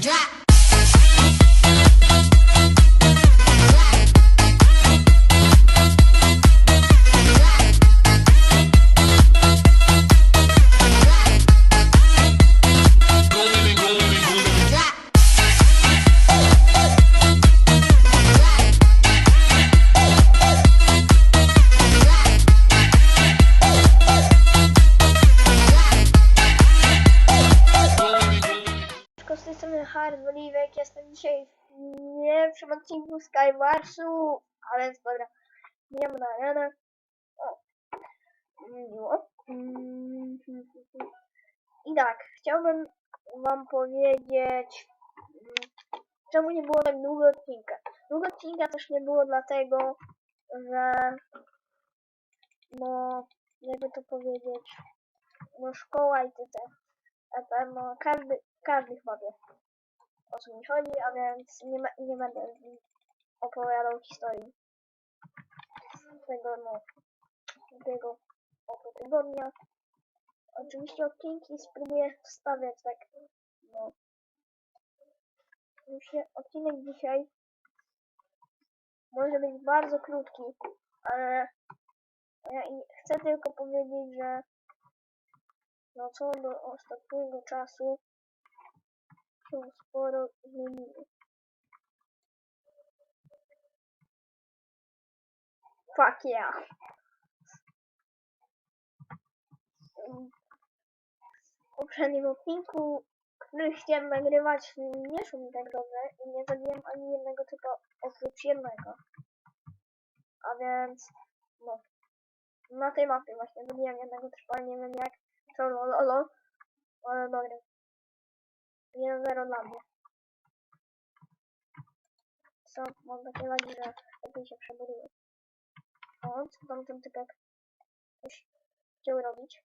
Drop. Jestem dzisiaj w pierwszym odcinku Skywarsu, a więc dobra, idziemy na arenę. Miło. I tak, chciałbym wam powiedzieć, czemu nie było tak długo odcinka. Długo odcinka też nie było dlatego, że no, jakby to powiedzieć, no szkoła i tyle. No, każdy, każdy chyba wie o co mi chodzi, a więc nie, nie będę opowiadał historii z tego no tego oto tygodnia. Oczywiście odcinki spróbuję wstawiać tak no już się odcinek dzisiaj może być bardzo krótki, ale ja chcę tylko powiedzieć, że no co do ostatniego czasu się sporo zmieniło. Fuck yeah. W poprzednim odcinku, który chciałem nagrywać, nie szło mi tak dobrze i nie zabiłem ani jednego typa oprócz jednego. A więc, no, na tej mapie właśnie zabiłem jednego typa, nie wiem jak, co, lol, lol, ale dobra. 1-0 dla mnie. Co? Mam takie lagi, że lepiej się przebuduję. O, co tam ten typek coś chciał robić?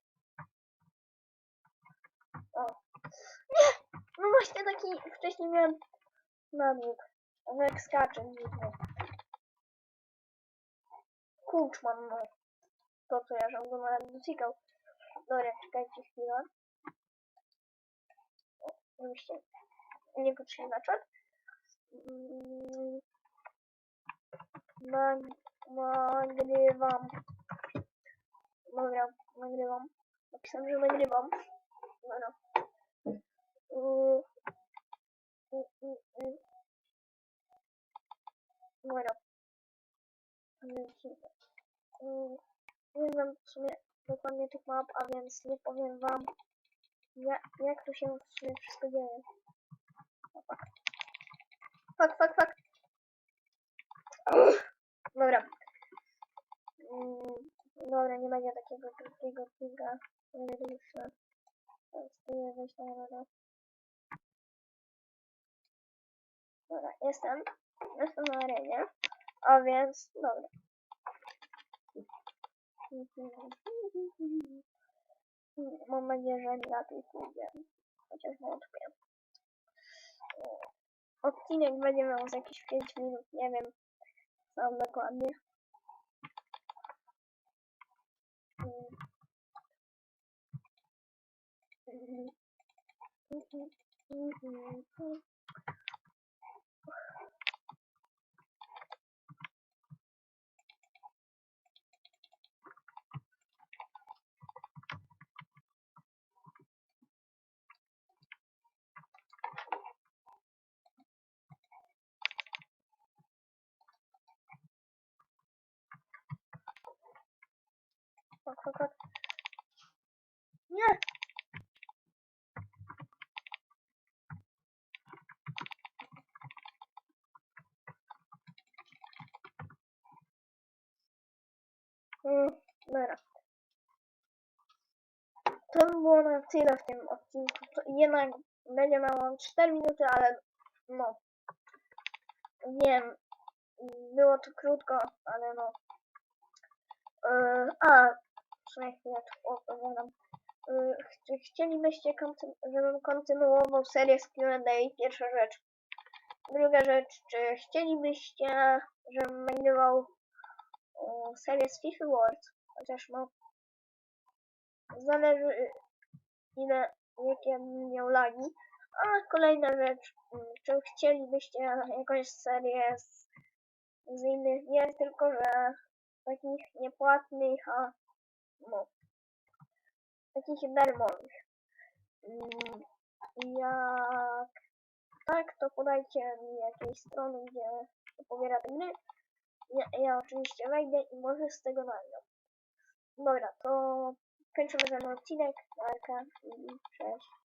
O. Nie! No właśnie taki wcześniej miałem nadług. On jak skacze dziwnie. Kurczman, no. To co ja, go nawet dotykał. Dobra, czekajcie chwilę. Oczywiście nie patrzę na czat. Mm, Nag- Nagrywam. Dobra, nagrywam. Napisałem, że nagrywam. Dobra. Dobra. Nie znam w sumie dokładnie tych map, a więc nie powiem wam jak, jak to się wszystko dzieje. O, fuck. Fuck, fuck. Dobra. Mm, dobra, nie będzie takiego krótkiego odcinka. Będę dłuższy. Spróbuję wejść na radę. Dobra, jestem. Jestem na arenie. A więc, dobra. Mam nadzieję, że mi lepiej pójdzie. Chociaż wątpię. Odcinek będzie miał z jakieś 5 minut, nie wiem sam dokładnie. Fuck, fuck, fuck. Nie! Mm, Dobra. To by było na tyle w tym odcinku. To jednak będzie miało 4 minuty, ale no. Wiem, było to krótko, ale no. Yy, a, tu opowiadam. Ch- chcielibyście, żebym kontynuował serię z Q&A? Pierwsza rzecz. Druga rzecz, czy chcielibyście, żebym nagrywał yy, serię z FIFA World? Chociaż no, zależy ile, jakie miał lagi. A kolejna rzecz, mm, czy chcielibyście jakąś serię z, z innych gier, tylko że takich niepłatnych, a no, takich darmowych. Mm, Jak tak, to podajcie mi jakieś strony, gdzie pobiera te gry. Ja, ja oczywiście wejdę i może z tego nagram. Dobra, to kończymy ten odcinek. Marka i cześć.